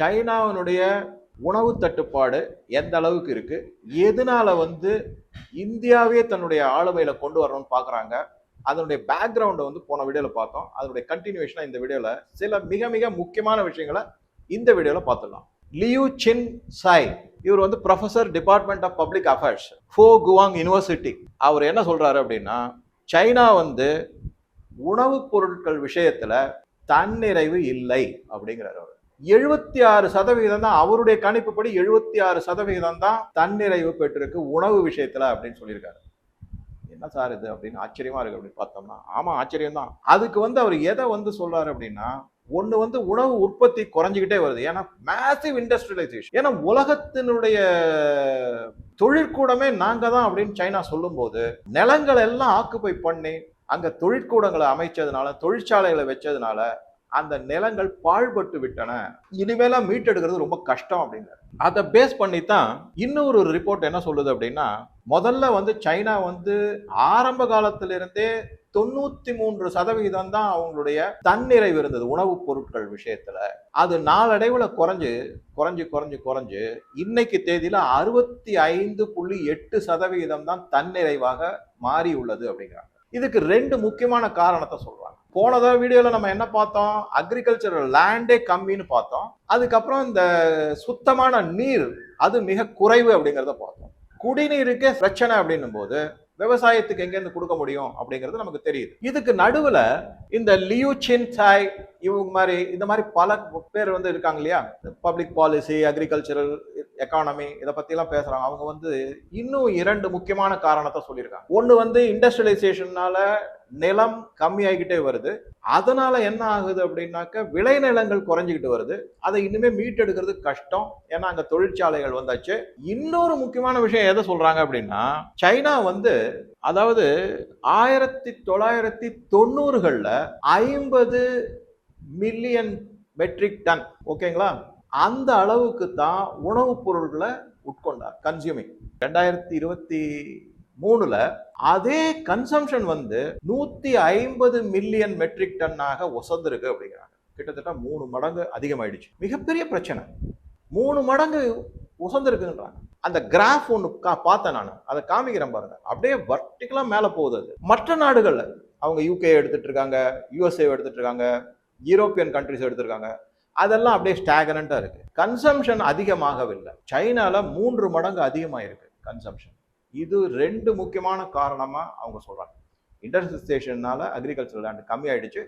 சைனாவினுடைய உணவு தட்டுப்பாடு எந்த அளவுக்கு இருக்கு? எதனால வந்து இந்தியாவே தன்னுடைய ஆளுமையில கொண்டு வரணும்னு பாக்குறாங்க? அதனுடைய பேக்ரவுண்டை வந்து போன வீடியோவில் பார்த்தோம். அதனுடைய கண்டினியூஷனாக இந்த வீடியோவில் சில மிக மிக முக்கியமான விஷயங்களை இந்த வீடியோவில் பார்த்துடலாம். லியூ சின் சாய் இவர் வந்து professor department of public affairs Fo Guang university அவர் என்ன சொல்கிறாரு அப்படின்னா சைனா வந்து உணவுப் பொருட்கள் விஷயத்தில் தன்னிறைவு இல்லை அப்படிங்கிறார் அவர். எழுபத்தி ஆறு சதவிகிதம் தான் அவருடைய கணிப்புப்படி எழுபத்தி ஆறு சதவிகிதம் தான் தன்னிறைவு பெற்றிருக்கு உணவு விஷயத்துல அப்படின்னு சொல்லியிருக்காரு. என்ன சார் இது அப்படின்னு ஆச்சரியமா இருக்கு அப்படின்னு பார்த்தோம்னா ஆமா ஆச்சரியம் தான். அதுக்கு வந்து அவர் எதை வந்து சொல்றாரு அப்படின்னா ஒன்று வந்து உணவு உற்பத்தி குறைஞ்சிக்கிட்டே வருது. ஏன்னா மேசிவ் இண்டஸ்ட்ரியலைசேஷன் ஏன்னா உலகத்தினுடைய தொழிற்கூடமே நாங்கள் தான் அப்படின்னு சைனா சொல்லும்போது நிலங்களை எல்லாம் ஆக்குப்பை பண்ணி அங்கே தொழிற்கூடங்களை அமைச்சதுனால தொழிற்சாலைகளை வச்சதுனால அந்த நிலங்கள் பாழ்பட்டு விட்டன. இனிமேலாம் மீட்டெடுக்கிறது ரொம்ப கஷ்டம் அப்படிங்கிறார் அதை பேஸ் பண்ணி தான் இன்னொரு ரிப்போர்ட் என்ன சொல்லுது அப்படின்னா முதல்ல வந்து சைனா வந்து ஆரம்ப காலத்திலிருந்தே தொண்ணூத்தி மூன்று சதவிகிதம் தான் அவங்களுடைய தன்னிறைவு இருந்தது உணவுப் பொருட்கள் விஷயத்துல. அது நாளடைவுல குறைஞ்சு குறைஞ்சு குறைஞ்சு குறைஞ்சு இன்னைக்கு தேதியில அறுபத்தி ஐந்து புள்ளி எட்டு சதவிகிதம் தான் தன்னிறைவாக மாறி உள்ளது அப்படிங்கிறாங்க. இதுக்கு ரெண்டு முக்கியமான காரணத்தை சொல்றாங்க. போனதா வீடியோவில் நம்ம என்ன பார்த்தோம்? அக்ரிகல்ச்சரல் லேண்டே கம்மின்னு பார்த்தோம். அதுக்கப்புறம் இந்த சுத்தமான நீர் அது மிக குறைவு அப்படிங்கிறத பார்த்தோம். குடிநீருக்கே பிரச்சனை அப்படின்னும் போது விவசாயத்துக்கு எங்கேருந்து கொடுக்க முடியும் அப்படிங்கிறது நமக்கு தெரியுது. இதுக்கு நடுவில் இந்த லியூ சின் சாய் இவங்க மாதிரி இந்த மாதிரி பல பேர் வந்து இருக்காங்க இல்லையா? பப்ளிக் பாலிசி அக்ரிகல்ச்சரல் எக்கானமி இதை பற்றிலாம் பேசுகிறாங்க அவங்க வந்து இன்னும் இரண்டு முக்கியமான காரணத்தை சொல்லியிருக்காங்க. ஒன்று வந்து இண்டஸ்ட்ரியலைசேஷனால நிலம் கம்மியாகிக்கிட்டே வருது. அதனால என்ன ஆகுது அப்படின்னாக்க விளைநிலங்கள் குறைஞ்சிக்கிட்டு வருது. அதை இன்னுமே மீட்டெடுக்கிறது கஷ்டம். ஏன்னா அங்க தொழிற்சாலைகள் வந்தாச்சு. இன்னொரு முக்கியமான விஷயம் எதை சொல்றாங்க அப்படின்னா சைனா வந்து அதாவது ஆயிரத்தி தொள்ளாயிரத்தி தொண்ணூறுகளில் ஐம்பது மில்லியன் மெட்ரிக் டன் ஓகேங்களா? அந்த அளவுக்கு தான் உணவுப் பொருட்களை உட்கொண்டார் கன்சியூமிங் ரெண்டாயிரத்தி இருபத்தி மூணுல அதே கன்சம்ஷன் வந்து நூத்தி ஐம்பது மில்லியன் மெட்ரிக் டன்னாக ஒசந்திருக்கு அப்படிங்கிறாங்க. கிட்டத்தட்ட மூணு மடங்கு அதிகமாயிடுச்சு. மிகப்பெரிய பிரச்சனை. மூணு மடங்கு உசந்திருக்குன்றாங்க அந்த கிராஃப் ஒன்று கா பார்த்தேன் நான். அதை காமிக்கிறேன் பாருங்க. அப்படியே வர்டிகலா மேலே போகுது அது. மற்ற நாடுகளில் அவங்க யூகே எடுத்துட்டு இருக்காங்க யூஎஸ்ஏ எடுத்துட்டு இருக்காங்க யூரோப்பியன் கண்ட்ரிஸ் எடுத்திருக்காங்க அதெல்லாம் அப்படியே ஸ்டாகனண்டா இருக்குது கன்சம்ஷன் அதிகமாகவில்லை. சைனாவில் மூன்று மடங்கு அதிகமாக இருக்குது கன்சம்ஷன் இது ரெண்டு முக்கியமான காரணமாக அவங்க சொல்கிறாங்க இண்டஸ்ட்ரியலைசேஷன்னால அக்ரிகல்ச்சர் லேண்ட் கம்மியாயிடுச்சு.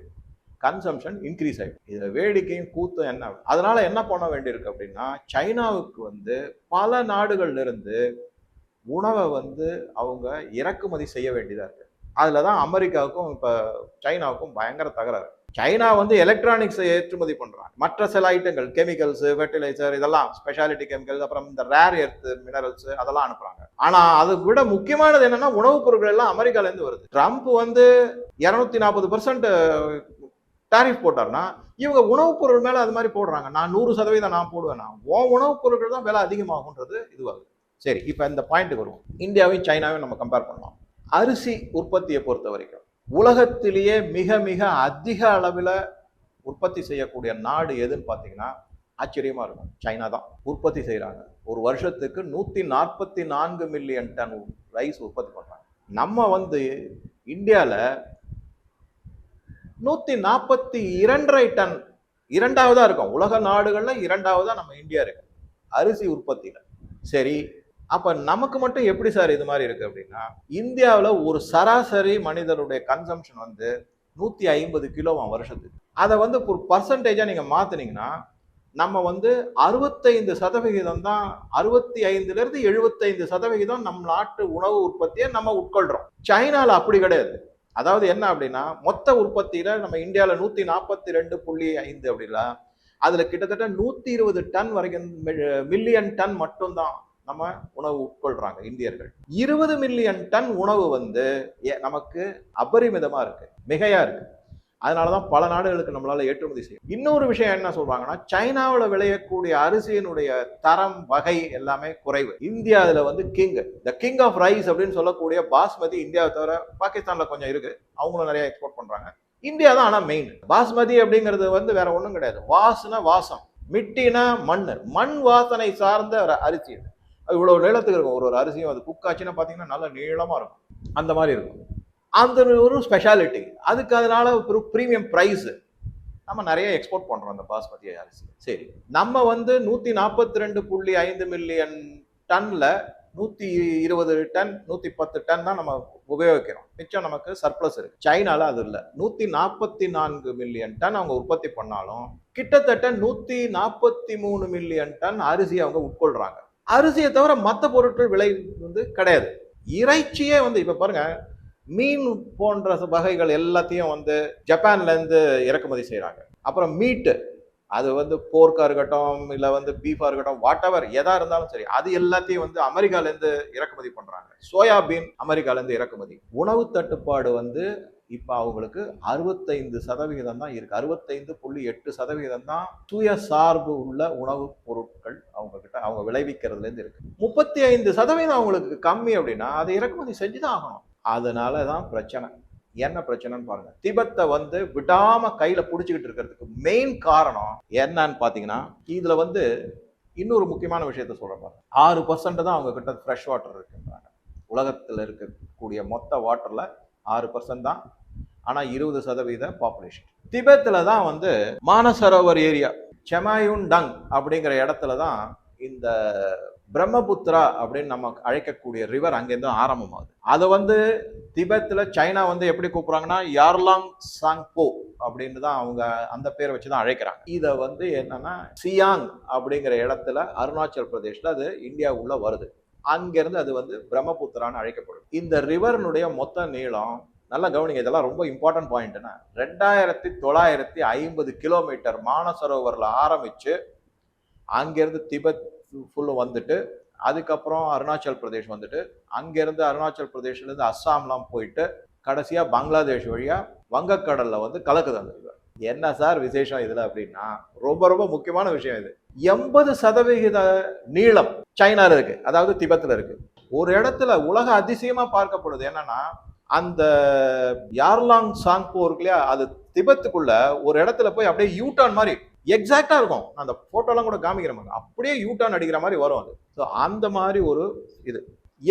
கன்சம்ஷன் இன்க்ரீஸ் ஆகிடும் இதில் வேடிக்கையும் கூத்தும் என்ன? அதனால் என்ன பண்ண வேண்டியிருக்கு அப்படின்னா சைனாவுக்கு வந்து பல நாடுகள்லேருந்து உணவை வந்து அவங்க இறக்குமதி செய்ய வேண்டியதாக இருக்குது அதில் தான் அமெரிக்காவுக்கும் இப்போ சைனாவுக்கும் பயங்கர தகராறு. சைனா வந்து எலக்ட்ரானிக்ஸை ஏற்றுமதி பண்றாங்க. மற்ற சில ஐட்டங்கள் கெமிக்கல்ஸ் ஃபெர்டிலைசர் இதெல்லாம் ஸ்பெஷாலிட்டி கெமிக்கல்ஸ் அப்புறம் இந்த ரேர் எர்த் மினரல்ஸ் அதெல்லாம் அனுப்புறாங்க. ஆனா அதை விட முக்கியமானது என்னன்னா உணவுப் பொருட்கள் எல்லாம் அமெரிக்கால இருந்து வருது. ட்ரம்ப் வந்து இருநூத்தி நாற்பது பர்சன்ட் டாரிஃப் போட்டார்னா இவங்க உணவுப் பொருள் மேல அது மாதிரி போடுறாங்க. நான் நூறு சதவீதம் நான் போடுவேன். நான் உன் உணவுப் பொருட்கள் தான் விலை அதிகமாகுன்றது இதுவாகுது. சரி இப்போ இந்த பாயிண்ட்டுக்கு வருவோம். இந்தியாவையும் சைனாவையும் நம்ம கம்பேர் பண்ணலாம். அரிசி உற்பத்தியை பொறுத்த வரைக்கும் உலகத்திலேயே மிக மிக அதிக அளவில் உற்பத்தி செய்யக்கூடிய நாடு எதுன்னு பார்த்தீங்கன்னா ஆச்சரியமாக இருக்கும். சைனா தான் உற்பத்தி செய்கிறாங்க ஒரு வருஷத்துக்கு நூற்றி நாற்பத்தி நான்கு மில்லியன் டன் ரைஸ் உற்பத்தி பண்ணுறாங்க நம்ம வந்து இந்தியாவில் நூற்றி நாற்பத்தி இரண்டரை டன் இரண்டாவதாக இருக்கும். உலக நாடுகளில் இரண்டாவதாக நம்ம இந்தியா இருக்கு அரிசி உற்பத்தியில். சரி அப்போ நமக்கு மட்டும் எப்படி சார் இது மாதிரி இருக்குது அப்படின்னா இந்தியாவில் ஒரு சராசரி மனிதனுடைய கன்சம்ஷன் வந்து நூற்றி ஐம்பது கிலோவாம் வருஷத்துக்கு. அதை வந்து ஒரு பர்சன்டேஜாக நீங்கள் மாற்றினீங்கன்னா நம்ம வந்து அறுபத்தைந்து சதவிகிதம் தான் அறுபத்தி ஐந்துலேருந்து எழுபத்தைந்து சதவிகிதம் நம் நாட்டு உணவு உற்பத்தியை நம்ம உட்கொள்கிறோம் சைனாவில் அப்படி கிடையாது. அதாவது என்ன அப்படின்னா மொத்த உற்பத்தியில் நம்ம இந்தியாவில் நூற்றி நாற்பத்தி ரெண்டு புள்ளி ஐந்து அப்படின்னா அதில் கிட்டத்தட்ட நூற்றி இருபது டன் வரைக்கும் மில்லியன் டன் மட்டும்தான் நம்ம உணவு உட்கொள்றாங்க இந்தியர்கள். இருபது மில்லியன் டன் உணவு வந்து ஏ- நமக்கு அபரிமிதமா இருக்கு மிகையா இருக்கு. அதனாலதான் பல நாடுகளுக்கு நம்மளால ஏற்றுமதி செய்யும் இன்னொரு விஷயம் என்ன சொல்றாங்கன்னா சைனாவில் விளையக்கூடிய அரிசியினுடைய தரம் வகை எல்லாமே குறைவு. இந்தியா வந்து king the king of rice அப்படின்னு சொல்லக்கூடிய பாஸ்மதி இந்தியாவை தவிர பாகிஸ்தான்ல கொஞ்சம் இருக்கு. அவங்களும் நிறைய எக்ஸ்போர்ட் பண்றாங்க. இந்தியா தான் ஆனா மெயின் பாஸ்மதி அப்படிங்கிறது வந்து வேற ஒண்ணும் கிடையாது. வாசுனா வாசம் மிட்டினா மண் மண் வாசனை சார்ந்த ஒரு அரிசி இவ்வளோ நீளத்துக்கு இருக்கும். ஒரு ஒரு அரிசியும் அது குக்காச்சுன்னா பார்த்தீங்கன்னா நல்லா நீளமாக இருக்கும். அந்த மாதிரி இருக்கும். அந்த ஒரு ஸ்பெஷாலிட்டி அதுக்கு அதனால ஒரு ப்ரீமியம் ப்ரைஸ் நம்ம நிறைய எக்ஸ்போர்ட் பண்ணுறோம் அந்த பாஸ்மதி அரிசி. சரி. நம்ம வந்து நூற்றி நாற்பத்தி ரெண்டு புள்ளி ஐந்து மில்லியன் டன்னில் நூற்றி இருபது டன் நூற்றி பத்து டன் தான் நம்ம உபயோகிக்கிறோம். மிச்சம் நமக்கு சர்ப்ளஸ் இருக்கு. சைனாவில் அது இல்லை. நூற்றி நாற்பத்தி நான்கு மில்லியன் டன் அவங்க உற்பத்தி பண்ணாலும் கிட்டத்தட்ட நூற்றி நாற்பத்தி மூணு மில்லியன் டன் அரிசி அவங்க உட்கொள்கிறாங்க அரிசியை தவிர மற்ற பொருட்கள் விலை வந்து கிடையாது. இறைச்சியே வந்து இப்போ பாருங்கள் மீன் போன்ற வகைகள் எல்லாத்தையும் வந்து ஜப்பான்லேருந்து இறக்குமதி செய்கிறாங்க அப்புறம் மீட்டு அது வந்து போர்க்காக இருக்கட்டும் இல்லை வந்து பீஃபாக இருக்கட்டும் வாட் எவர் எதாக இருந்தாலும் சரி அது எல்லாத்தையும் வந்து அமெரிக்காலேருந்து இறக்குமதி பண்ணுறாங்க சோயாபீன் அமெரிக்காலேருந்து இறக்குமதி. உணவு தட்டுப்பாடு வந்து இப்போ அவங்களுக்கு அறுபத்தைந்து சதவிகிதம் தான் இருக்குது அறுபத்தைந்து புள்ளி எட்டு சதவிகிதம் தான் சுயசார்பு உள்ள உணவுப் பொருட்கள் அவங்கக்கிட்ட அவங்க விளைவிக்கிறதுலேருந்து இருக்குது முப்பத்தி ஐந்து சதவீதம் அவங்களுக்கு கம்மி அப்படின்னா அதை இறக்குமதி செஞ்சு தான் ஆகணும். அதனால தான் பிரச்சனை. என்ன பிரச்சனைன்னு பாருங்க. திபத்தை வந்து விடாம கையில புடிச்சுக்கிட்டு இருக்கிறதுக்கு மெயின் காரணம் என்னன்னு பாத்தீங்கன்னா இதுல வந்து இன்னொரு முக்கியமான விஷயத்த சொல்றேன் பாருங்க. ஆறு பர்சன்ட் தான் அவங்க கிட்ட ஃப்ரெஷ் வாட்டர் இருக்குன்றாங்க. உலகத்தில் இருக்கக்கூடிய மொத்த வாட்டர்ல ஆறு பர்சன்ட் தான் ஆனால் இருபது சதவீத பாப்புலேஷன் திபெத்தில் தான் வந்து மானசரோவர் ஏரியா செமாயுன் டங் அப்படிங்கிற இடத்துல தான் இந்த பிரம்மபுத்திரா அப்படின்னு நம்ம அழைக்கக்கூடிய ரிவர் அங்கேருந்து ஆரம்பமாகுது. அதை வந்து திபெத்தில் சைனா வந்து எப்படி கூப்பிட்றாங்கன்னா யார்லாங் சாங்போ அப்படின்னு தான் அவங்க அந்த பேரை வச்சு தான் அழைக்கிறாங்க. இதை வந்து என்னன்னா சியாங் அப்படிங்கிற இடத்துல அருணாச்சல் பிரதேஷில் அது இந்தியா வருது. அங்கேருந்து அது வந்து பிரம்மபுத்திரான்னு அழைக்கப்படும் இந்த ரிவர்னுடைய மொத்த நீளம் நல்லா கவனிங்க இதெல்லாம் ரொம்ப இம்பார்ட்டன்ட் பாயிண்ட்னா ரெண்டாயிரத்தி தொள்ளாயிரத்தி ஐம்பது கிலோமீட்டர் மானசரோவரில் ஆரம்பித்து அங்கேருந்து திபெத் ஃபுல்லும் வந்துட்டு அதுக்கப்புறம் அருணாச்சல் பிரதேஷ் வந்துட்டு அங்கேருந்து அருணாச்சல் பிரதேஷ்லேருந்து அஸ்ஸாம்லாம் போயிட்டு கடைசியாக பங்களாதேஷ் வழியாக வங்கக்கடலில் வந்து கலக்குது அந்த என்ன சார் விசேஷம் இதில் அப்படின்னா ரொம்ப ரொம்ப முக்கியமான விஷயம் இது. எண்பது சதவிகித நீளம் சைனாவில் இருக்குது அதாவது திபெத்தில் இருக்குது ஒரு இடத்துல உலக அதிசயமாக பார்க்கப்படுது என்னன்னா அந்த யார்லாங் சாங்போ இருக்கு இல்லையா அது திபத்துக்குள்ள ஒரு இடத்துல போய் அப்படியே யூட்டர்ன் மாதிரி எக்ஸாக்டா இருக்கும். அந்த போட்டோலாம் கூட காமிக்கிற மாதிரி அப்படியே யூட்டர்ன் அடிக்கிற மாதிரி வரும் அது. ஸோ அந்த மாதிரி ஒரு இது.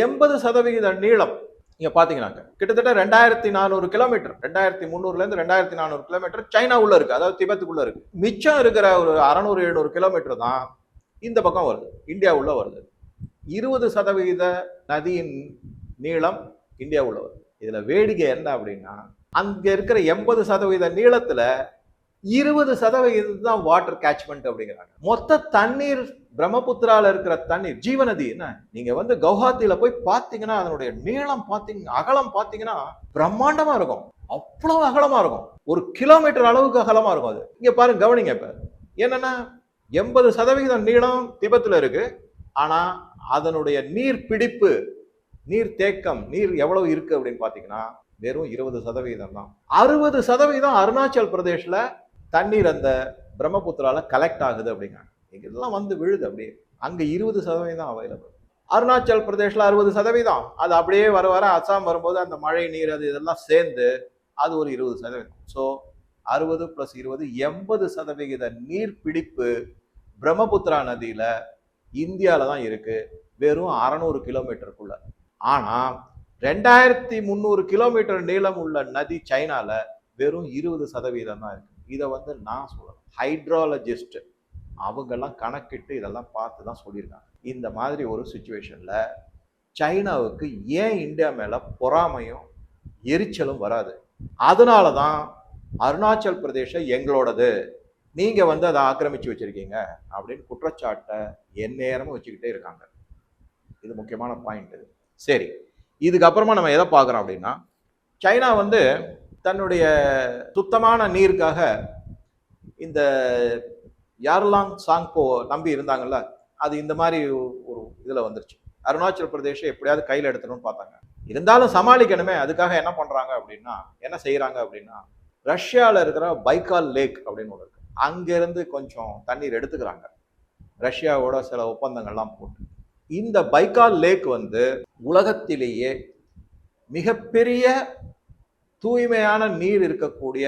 எண்பது சதவிகித நீளம். நீங்க பாத்தீங்கன்னாக்க கிட்டத்தட்ட ரெண்டாயிரத்தி நானூறு கிலோமீட்டர். ரெண்டாயிரத்தி முந்நூறுல இருந்து ரெண்டாயிரத்தி நானூறு கிலோமீட்டர் சைனா உள்ள இருக்கு. அதாவது திபெத்துக்குள்ள இருக்கு. மிச்சம் இருக்கிற ஒரு அறநூறு எழுநூறு கிலோமீட்டர் தான் இந்த பக்கம் வருது. இந்தியா உள்ள வருது. இருபது சதவிகித நதியின் நீளம் இந்தியா உள்ள வருது. இதில் வேடிக்கை என்ன அப்படின்னா அங்கே இருக்கிற எண்பது சதவீத நீளத்தில் இருபது சதவீதம் தான் வாட்டர் கேட்ச்மெண்ட் அப்படிங்கிறாங்க. மொத்த தண்ணீர் பிரம்மபுத்திரால இருக்கிற தண்ணீர் ஜீவநதி என்ன? நீங்க வந்து கவுஹாத்தில போய் பாத்தீங்கன்னா அதனுடைய நீளம் பாத்தீங்க அகலம் பாத்தீங்கன்னா பிரம்மாண்டமா இருக்கும். அவ்வளவு அகலமா இருக்கும். ஒரு கிலோமீட்டர் அளவுக்கு அகலமா இருக்கும் அது. இங்க பாருங்க கவனிங்க இப்ப. என்னன்னா எண்பது சதவிகிதம் நீளம் திபத்துல இருக்கு. ஆனா அதனுடைய நீர் பிடிப்பு நீர் தேக்கம் நீர் எவ்வளவு இருக்கு அப்படின்னு பார்த்தீங்கன்னா வெறும் இருபது சதவீதம் தான். அறுபது சதவீதம் அருணாச்சல் பிரதேஷில் தண்ணீர் அந்த பிரம்மபுத்திரால கலெக்ட் ஆகுது அப்படிங்கிறாங்க. இதெல்லாம் வந்து விழுது அப்படியே. அங்கே இருபது சதவீதம் அவைலபிள் அருணாச்சல் பிரதேஷில் அறுபது சதவீதம். அது அப்படியே வர வர அசாம் வரும்போது அந்த மழை நீர் அது இதெல்லாம் சேர்ந்து அது ஒரு இருபது சதவீதம். ஸோ அறுபது ப்ளஸ் இருபது எண்பது சதவிகித நீர் பிடிப்பு பிரம்மபுத்திரா நதியில் இந்தியாவில் தான் இருக்குது வெறும் அறநூறு கிலோமீட்டருக்குள்ள ஆனால் ரெண்டாயிரத்தி முந்நூறு கிலோமீட்டர் நீளம் உள்ள நதி சைனாவில் வெறும் இருபது சதவீதம் தான் இருக்குது இதை வந்து நான் சொல்கிறேன் ஹைட்ராலஜிஸ்ட் அவங்கெல்லாம் கணக்கிட்டு இதெல்லாம் பார்த்து தான் சொல்லியிருக்காங்க. இந்த மாதிரி ஒரு சுச்சுவேஷனில் சைனாவுக்கு ஏன் இந்தியா மேலே பொறாமையும் எரிச்சலும் வராது? அதனால தான் அருணாச்சல் பிரதேசம் எங்களோடது. நீங்கள் வந்து அதை ஆக்கிரமித்து வச்சிருக்கீங்க அப்படின்னு குற்றச்சாட்டை எந்நேரமும் வச்சுக்கிட்டே இருக்காங்க. இது முக்கியமான பாயிண்ட் இது. சரி. இதுக்கப்புறமா நம்ம எதை பார்க்குறோம் அப்படின்னா சைனா வந்து தன்னுடைய சுத்தமான நீருக்காக இந்த யார்லாங் சாங்போ நம்பி இருந்தாங்கல்ல அது இந்த மாதிரி ஒரு இதில் வந்துருச்சு. அருணாச்சல் பிரதேசம் எப்படியாவது கையில் எடுத்துணும்னு பார்த்தாங்க. இருந்தாலும் சமாளிக்கணுமே அதுக்காக என்ன பண்ணுறாங்க அப்படின்னா என்ன செய்கிறாங்க அப்படின்னா ரஷ்யாவில் இருக்கிற பைக்கால் லேக் அப்படின்னு ஒன்று இருக்குது அங்கேருந்து கொஞ்சம் தண்ணீர் எடுத்துக்கிறாங்க. ரஷ்யாவோட சில ஒப்பந்தங்கள்லாம் போட்டு. இந்த பைக்கால் லேக் வந்து உலகத்திலேயே மிகப்பெரிய தூய்மையான நீர் இருக்கக்கூடிய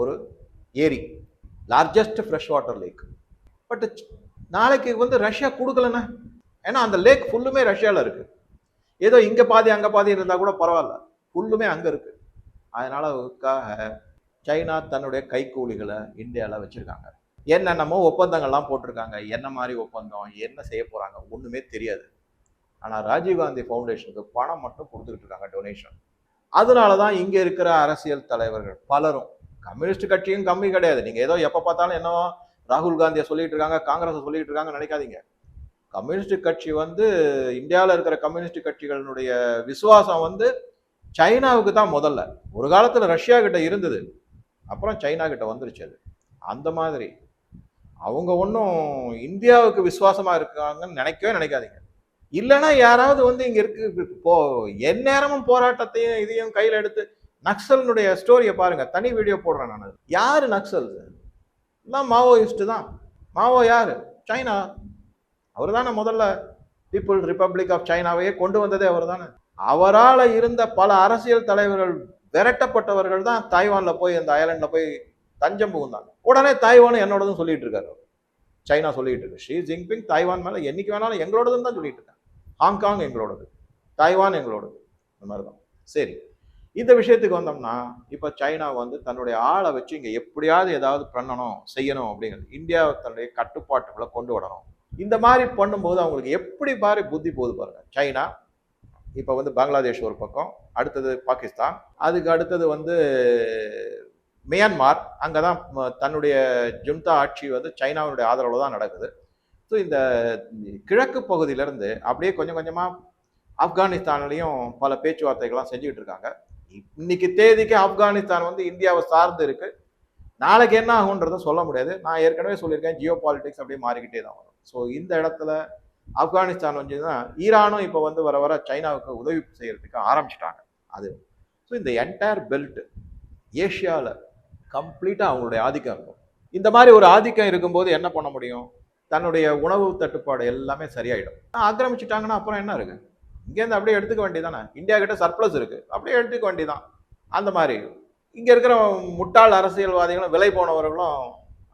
ஒரு ஏரி largest fresh water lake but நாளைக்கு வந்து ரஷ்யா கொடுக்கலண்ணே. ஏன்னா அந்த லேக் ஃபுல்லுமே ரஷ்யாவில் இருக்குது ஏதோ இங்கே பாதி அங்கே பாதி இருந்தால் கூட பரவாயில்ல. ஃபுல்லுமே அங்கே இருக்குது அதனால சைனா தன்னுடைய கைக்கூலிகளை இந்தியாவில் வச்சுருக்காங்க. என்னென்னமோ ஒப்பந்தங்கள்லாம் போட்டிருக்காங்க. என்ன மாதிரி ஒப்பந்தம்? என்ன செய்ய போகிறாங்க ஒன்றுமே தெரியாது. ஆனால் ராஜீவ்காந்தி ஃபவுண்டேஷனுக்கு பணம் மட்டும் கொடுத்துக்கிட்டு இருக்காங்க டொனேஷன் அதனால தான் இங்கே இருக்கிற அரசியல் தலைவர்கள் பலரும் கம்யூனிஸ்ட் கட்சியும் கம்மி கிடையாது. நீங்கள் ஏதோ எப்போ பார்த்தாலும் என்னவோ ராகுல் காந்தியை சொல்லிட்டு இருக்காங்க காங்கிரஸை சொல்லிட்டு இருக்காங்கன்னு நினைக்காதீங்க. கம்யூனிஸ்ட் கட்சி வந்து இந்தியாவில் இருக்கிற கம்யூனிஸ்ட் கட்சிகளினுடைய விசுவாசம் வந்து சைனாவுக்கு தான் முதல்ல. ஒரு காலத்தில் ரஷ்யா கிட்ட இருந்தது. அப்புறம் சைனா கிட்ட வந்துருச்சு அது. அந்த மாதிரி. அவங்க ஒன்றும் இந்தியாவுக்கு விசுவாசமாக இருக்காங்கன்னு நினைக்கவே நினைக்காதீங்க. இல்லைன்னா யாராவது வந்து இங்கே இருக்கு போ எந்நேரமும் போராட்டத்தையும் இதையும் கையில் எடுத்து நக்சலினுடைய ஸ்டோரியை பாருங்கள் தனி வீடியோ போடுறேன் நான் யார் நக்சல்? எல்லாம் மாவோயிஸ்ட்டு தான். மாவோ யார்? சைனா. அவர் தானே முதல்ல பீப்புள் ரிப்பப்ளிக் ஆஃப் சைனாவையே கொண்டு வந்ததே அவர் தானே அவரால் இருந்த பல அரசியல் தலைவர்கள் விரட்டப்பட்டவர்கள் தான் தாய்வானில் போய் அந்த அயர்லாண்டில் போய் தஞ்சம் புகுந்தாங்க. உடனே தாய்வானும் என்னோடதும் சொல்லிட்டு இருக்காரு அவர். சைனா சொல்லிட்டு இருக்கு ஷி ஜின்பிங் தாய்வான் மேலே என்னைக்கு வேணாலும் எங்களோடதுன்னு தான் சொல்லிட்டு இருக்காங்க ஹாங்காங் எங்களோடது. தாய்வான் எங்களோடது. இந்த மாதிரி தான் சரி. இந்த விஷயத்துக்கு வந்தோம்னா இப்போ சைனா வந்து தன்னுடைய ஆளை வச்சு இங்கே எப்படியாவது ஏதாவது பண்ணணும் செய்யணும் அப்படிங்கிறது இந்தியாவை தன்னுடைய கட்டுப்பாட்டுக்குள்ள கொண்டு வரணும். இந்த மாதிரி பண்ணும்போது அவங்களுக்கு எப்படி பாரு புத்தி போகுது பாருங்க. சைனா இப்போ வந்து பங்களாதேஷ் ஒரு பக்கம் அடுத்தது பாகிஸ்தான் அதுக்கு அடுத்தது வந்து மியான்மார் அங்கே தான் தன்னுடைய ஜுன்தா ஆட்சி வந்து சைனாவினுடைய ஆதரவில் தான் நடக்குது. ஸோ இந்த கிழக்கு பகுதியிலேருந்து அப்படியே கொஞ்சம் கொஞ்சமாக ஆப்கானிஸ்தான்லேயும் பல பேச்சுவார்த்தைகள்லாம் செஞ்சுக்கிட்டு இருக்காங்க. இன்னைக்கு தேதிக்கு ஆப்கானிஸ்தான் வந்து இந்தியாவை சார்ந்து இருக்கு. நாளைக்கு என்ன ஆகுன்றதை சொல்ல முடியாது. நான் ஏற்கனவே சொல்லியிருக்கேன் ஜியோ பாலிடிக்ஸ் அப்படியே மாறிக்கிட்டே தான் வரும். ஸோ இந்த இடத்துல ஆப்கானிஸ்தான் வந்துன்னா ஈரானும் இப்போ வந்து வர வர சைனாவுக்கு உதவி செய்கிறதுக்கு ஆரம்பிச்சிட்டாங்க. அது. ஸோ இந்த என்டையர் பெல்ட் ஏஷியாவில் கம்ப்ளீட்டாக அவங்களுடைய ஆதிக்கம் இருக்கும். இந்த மாதிரி ஒரு ஆதிக்கம் இருக்கும்போது என்ன பண்ண முடியும்? தன்னுடைய உணவு தட்டுப்பாடு எல்லாமே சரியாயிடும். ஆக்கிரமிச்சிட்டாங்கன்னா அப்புறம் என்ன இருக்கு? இங்கேருந்து அப்படியே எடுத்துக்க வேண்டியதானே இந்தியா கிட்ட சர்ப்ளஸ் இருக்கு. அப்படியே எடுத்துக்க வேண்டியதான் அந்த மாதிரி. இங்கே இருக்கிற முட்டாள் அரசியல்வாதிகளும் விலை போனவர்களும்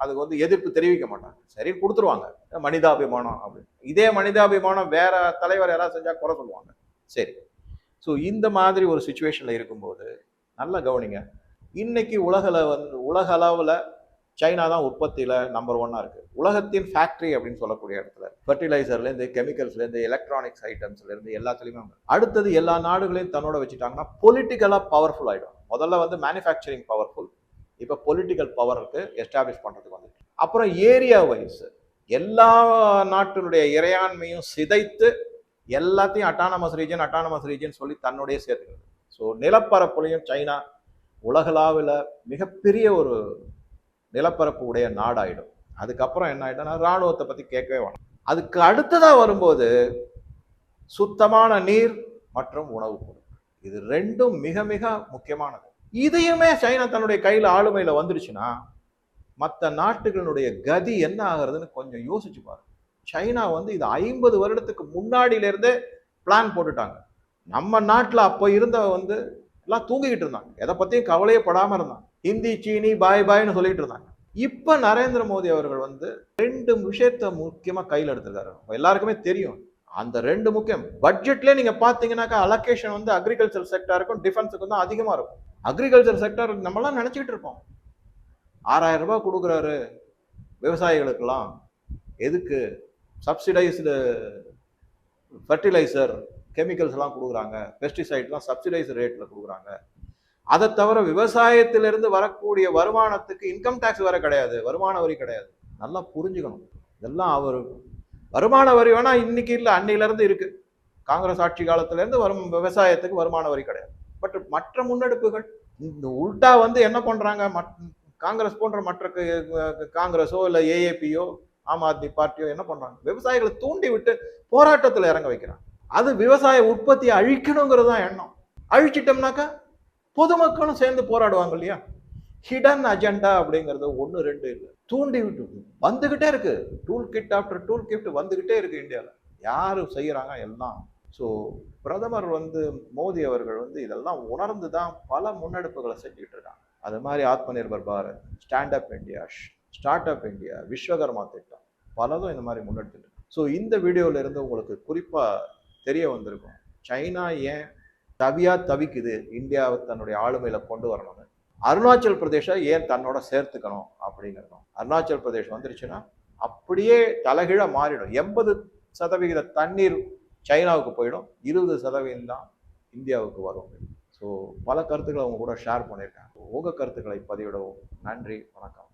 அதுக்கு வந்து எதிர்ப்பு தெரிவிக்க மாட்டாங்க. சரி கொடுத்துருவாங்க. மனிதாபிமானம் அப்படின்னு. இதே மனிதாபிமானம் வேற தலைவர் யாராவது செஞ்சால் குறை சொல்லுவாங்க. சரி. ஸோ இந்த மாதிரி ஒரு சுச்சுவேஷனில் இருக்கும்போது நல்லா கவனிங்க. இன்னைக்கு உலகில் வந்து உலக அளவில் சைனா தான் உற்பத்தியில் நம்பர் ஒன்னாக இருக்குது உலகத்தின் ஃபேக்ட்ரி அப்படின்னு சொல்லக்கூடிய இடத்துல ஃபர்டிலைசர்லேருந்து கெமிக்கல்ஸ்லேருந்து எலக்ட்ரானிக்ஸ் ஐட்டம்ஸ்லேருந்து எல்லாத்துலேயுமே அடுத்தது எல்லா நாடுகளையும் தன்னோட வச்சுட்டாங்கன்னா பொலிட்டிக்கலாக பவர்ஃபுல் ஆகிடும் முதல்ல வந்து மேனுஃபேக்சரிங் பவர்ஃபுல் இப்போ பொலிட்டிக்கல் பவருக்கு எஸ்டாப்ளிஷ் பண்ணுறதுக்கு வந்து. அப்புறம் ஏரியா வைஸ் எல்லா நாட்டினுடைய இறையாண்மையும் சிதைத்து எல்லாத்தையும் அட்டானமஸ் ரீஜன் அட்டானமஸ் ரீஜன் சொல்லி தன்னுடைய சேர்த்துக்கிறது. ஸோ நிலப்பரப்புலையும் சைனா உலகளாவில் மிகப்பெரிய ஒரு நிலப்பரப்பு உடைய நாடாயிடும். அதுக்கப்புறம் என்ன ஆயிடும்னா இராணுவத்தை பற்றி கேட்கவே வேணும். அதுக்கு அடுத்ததாக வரும்போது சுத்தமான நீர் மற்றும் உணவு பொருள். இது ரெண்டும் மிக மிக முக்கியமானது. இதையுமே சைனா தன்னுடைய கையில் ஆளுமையில் வந்துடுச்சுன்னா மற்ற நாட்டுகளுடைய கதி என்ன ஆகுறதுன்னு கொஞ்சம் யோசிச்சு பாருங்க. சைனா வந்து இது ஐம்பது வருடத்துக்கு முன்னாடியிலேருந்தே பிளான் போட்டுட்டாங்க. நம்ம நாட்டில் அப்போ இருந்த வந்து எல்லாம் தூங்கிக்கிட்டு இருந்தாங்க. எதை பற்றியும் கவலையே படாமல் இருந்தாங்க. ஹிந்தி சீனி பாய் பாய்னு சொல்லிட்டு இருந்தாங்க. இப்போ நரேந்திர மோடி அவர்கள் வந்து ரெண்டு விஷயத்த முக்கியமாக கையில் எடுத்திருக்காரு. எல்லாருக்குமே தெரியும். அந்த ரெண்டு முக்கியம். பட்ஜெட்லேயே நீங்கள் பார்த்தீங்கன்னாக்கா அலோகேஷன் வந்து அக்ரிகல்ச்சர் செக்டாருக்கும் டிஃபென்ஸுக்கும் தான் அதிகமாக இருக்கும். அக்ரிகல்ச்சர் செக்டர் நம்மளாம் நினச்சிக்கிட்டு இருப்போம். ஆறாயிரம் ரூபாய் கொடுக்குறாரு விவசாயிகளுக்கெல்லாம். எதுக்கு? சப்சிடைஸ்டு ஃபர்டிலைசர் கெமிக்கல்ஸ்லாம் கொடுக்குறாங்க பெஸ்டிசைட்லாம் சப்சிடைஸ் ரேட்டில் கொடுக்குறாங்க. அதை தவிர விவசாயத்திலிருந்து வரக்கூடிய வருமானத்துக்கு இன்கம் டேக்ஸ் வேற கிடையாது வருமான வரி கிடையாது. நல்லா புரிஞ்சுக்கணும். இதெல்லாம் அவர் வருமான வரி வேணால் இன்னைக்கு இல்லை அன்னையிலேருந்து இருக்குது காங்கிரஸ் ஆட்சி காலத்திலேருந்து வரும் விவசாயத்துக்கு வருமான வரி கிடையாது. பட் மற்ற முன்னெடுப்புகள் இந்த உல்டா வந்து என்ன பண்ணுறாங்க மட் காங்கிரஸ் போன்ற மற்ற காங்கிரஸோ இல்லை ஏஏபியோ ஆம் ஆத்மி பார்ட்டியோ என்ன பண்ணுறாங்க விவசாயிகளை தூண்டி விட்டு போராட்டத்தில் இறங்க வைக்கிறாங்க. அது விவசாய உற்பத்தியை அழிக்கணுங்கிறது தான் எண்ணம். அழிச்சிட்டோம்னாக்கா பொதுமக்களும் சேர்ந்து போராடுவாங்க இல்லையா? ஹிடன் அஜெண்டா அப்படிங்கிறது ஒன்று ரெண்டு இல்லை. தூண்டி விட்டு வந்துக்கிட்டே இருக்கு. Tool kit after tool gift வந்துக்கிட்டே இருக்கு இந்தியாவில் யார் செய்கிறாங்க எல்லாம்? ஸோ பிரதமர் வந்து மோடி அவர்கள் வந்து இதெல்லாம் உணர்ந்து தான் பல முன்னெடுப்புகளை செஞ்சுக்கிட்டு இருக்காங்க. அது மாதிரி Atma Nirbhar Bharat stand up India start up India Vishwakarma திட்டம் பலதும் இந்த மாதிரி முன்னெடுத்துட்டு ஸோ இந்த வீடியோவில் இருந்து உங்களுக்கு குறிப்பாக தெரிய வந்திருக்கும். சைனா ஏன் தவியா தவிக்குது? இந்தியாவை தன்னுடைய ஆளுமையில கொண்டு வரணும்னு. அருணாச்சல் பிரதேஷை ஏன் தன்னோட சேர்த்துக்கணும் அப்படிங்கிறதும் அருணாச்சல் பிரதேஷ் வந்துருச்சுன்னா அப்படியே தலைகீழ மாறிடும். எண்பது சதவிகித தண்ணீர் சைனாவுக்கு போயிடும். இருபது சதவீதம் தான் இந்தியாவுக்கு வரும். ஸோ பல கருத்துக்களை அவங்க கூட ஷேர் பண்ணியிருக்காங்க உங்கள் கருத்துக்களை பதிவிடவும். நன்றி. வணக்கம்.